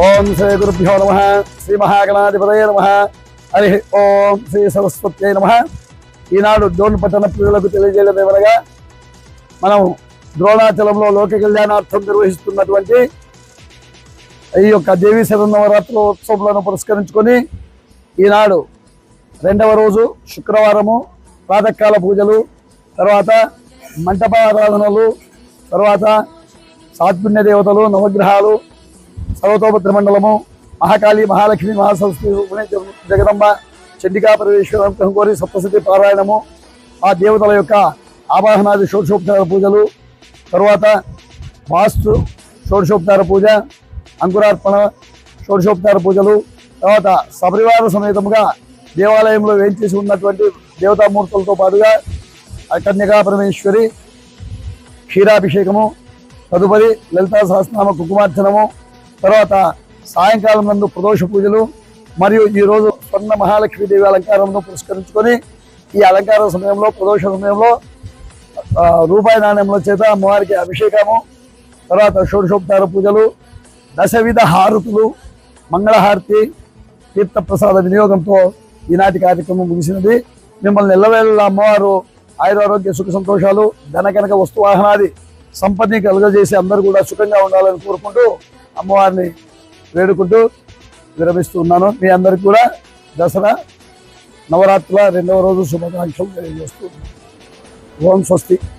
ఓం శ్రీ గురుభ్యో నమ శ్రీ మహాగణాధిపతయ నమ హరి ఓం శ్రీ సరస్వతి నమ ఈనాడు డోన్ పట్టణ పిల్లలకు తెలియజేయడం ఏమనగా మనం ద్రోణాచలంలో లోక కళ్యాణార్థం నిర్వహిస్తున్నటువంటి ఈ యొక్క దేవీ శరన్నవరాత్రుల ఉత్సవాలను పురస్కరించుకొని ఈనాడు రెండవ రోజు శుక్రవారము ప్రాతకాల పూజలు తర్వాత మంటప ఆరాధనలు తర్వాత సాత్పుణ్య దేవతలు నవగ్రహాలు సర్వతోభద్ర మండలము మహాకాళి మహాలక్ష్మి మహాసరస్వతి జగదంబ చండికా పరమేశ్వరం కోరి సప్తశతి పారాయణము. ఆ దేవతల యొక్క ఆవాహనాది షోడశోపచార పూజలు తరువాత వాస్తు షోడశోపచార పూజ అంకురార్పణ షోడశోపచార పూజలు తర్వాత సపరివార సమేతముగా దేవాలయంలో వేయించేసి ఉన్నటువంటి దేవతామూర్తులతో పాటుగా కన్యకా పరమేశ్వరి క్షీరాభిషేకము తదుపరి లలితా సహస్రనామ కుంకుమార్చనము తర్వాత సాయంకాలం నందు ప్రదోష పూజలు మరియు ఈరోజు స్వర్ణ స్వర్ణ మహాలక్ష్మీదేవి అలంకారంలో పురస్కరించుకొని ఈ అలంకార సమయంలో ప్రదోష సమయంలో రూపాయి నాణ్యముల చేత అమ్మవారికి అభిషేకము తర్వాత షోడశోపచార పూజలు దశవిధ హారతులు మంగళహారతి తీర్థప్రసాద వినియోగంతో ఈనాటి కార్యక్రమం ముగిసినది. మిమ్మల్ని ఎల్లవేళ అమ్మవారు ఆయురారోగ్య సుఖ సంతోషాలు ధనకనక వస్తు వాహనాది కలుగజేసి అందరూ కూడా సుఖంగా ఉండాలని కోరుకుంటూ అమ్మవారిని వేడుకుంటూ విరమిస్తూ ఉన్నాను. మీ అందరికీ కూడా దసరా నవరాత్రుల రెండవ రోజు శుభాకాంక్షలు తెలియజేస్తూ ఓం స్వస్తి.